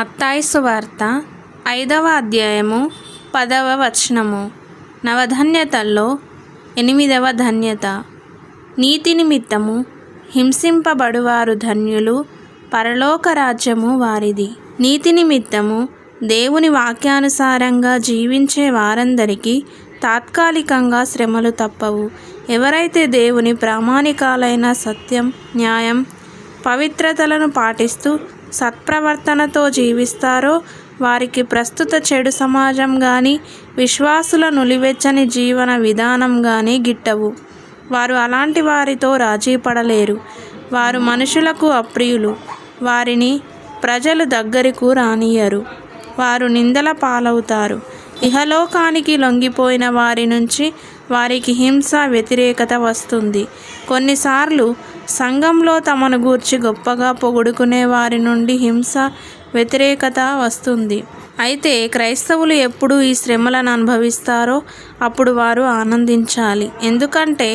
మత్తాయిసు వార్త ఐదవ అధ్యాయము పదవ వచనము. నవధన్యతల్లో ఎనిమిదవ ధన్యత. నీతి నిమిత్తము హింసింపబడువారు ధన్యులు పరలోక రాజ్యము వారిది. నీతి నిమిత్తము దేవుని వాక్యానుసారంగా జీవించే వారందరికీ తాత్కాలికంగా శ్రమలు తప్పవు. ఎవరైతే దేవుని ప్రామాణికాలైన సత్యం న్యాయం పవిత్రతలను పాటిస్తూ సత్ప్రవర్తనతో జీవిస్తారో వారికి ప్రస్తుత చెడు సమాజం కానీ విశ్వాసుల నులివెచ్చని జీవన విధానం కానీ గిట్టవు. వారు అలాంటి వారితో రాజీ పడలేరు. వారు మనుషులకు అప్రియులు. వారిని ప్రజలు దగ్గరకు రానియరు వారు నిందల పాలవుతారు. ఇహలోకానికి లొంగిపోయిన వారి నుంచి వారికి హింస వ్యతిరేకత వస్తుంది. కొన్నిసార్లు సంఘంలో తమను గూర్చి గొప్పగా పొగుడుకునే వారి నుండి హింస వ్యతిరేకత వస్తుంది. అయితే క్రైస్తవులు ఎప్పుడు ఈ శ్రమలను అనుభవిస్తారో అప్పుడు వారు ఆనందించాలి. ఎందుకంటే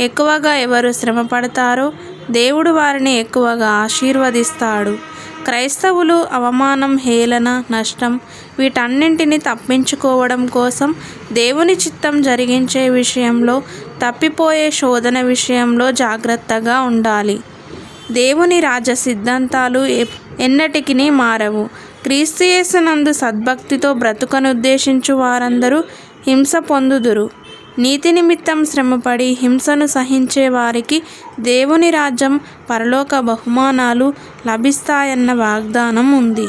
ఎక్కువగా ఎవరు శ్రమ పడతారో దేవుడు వారిని ఎక్కువగా ఆశీర్వదిస్తాడు. క్రైస్తవులు అవమానం హేళన నష్టం వీటన్నింటిని తప్పించుకోవడం కోసం దేవుని చిత్తం జరిగించే విషయంలో తప్పిపోయే శోధన విషయంలో జాగ్రత్తగా ఉండాలి. దేవుని రాజ సిద్ధాంతాలు ఎప్- ఎన్నటికి మారవు. క్రీస్తుయేసునందు సద్భక్తితో బ్రతుకనుద్దేశించు వారందరూ హింస పొందుదురు. నీతి నిమిత్తం శ్రమపడి హింసను సహించే వారికి దేవుని రాజ్యం పరలోక బహుమానాలు లభిస్తాయన్న వాగ్దానం ఉంది.